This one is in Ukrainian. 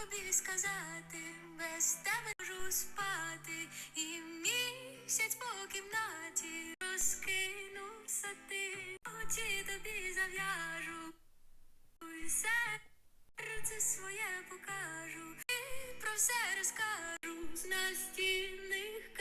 тобі сказати, без тебе можу спати, і місяць по кімнаті розкинувся ти, очі тобі зав'яжу, і серце своє покажу, і про все розкажу. З настільних.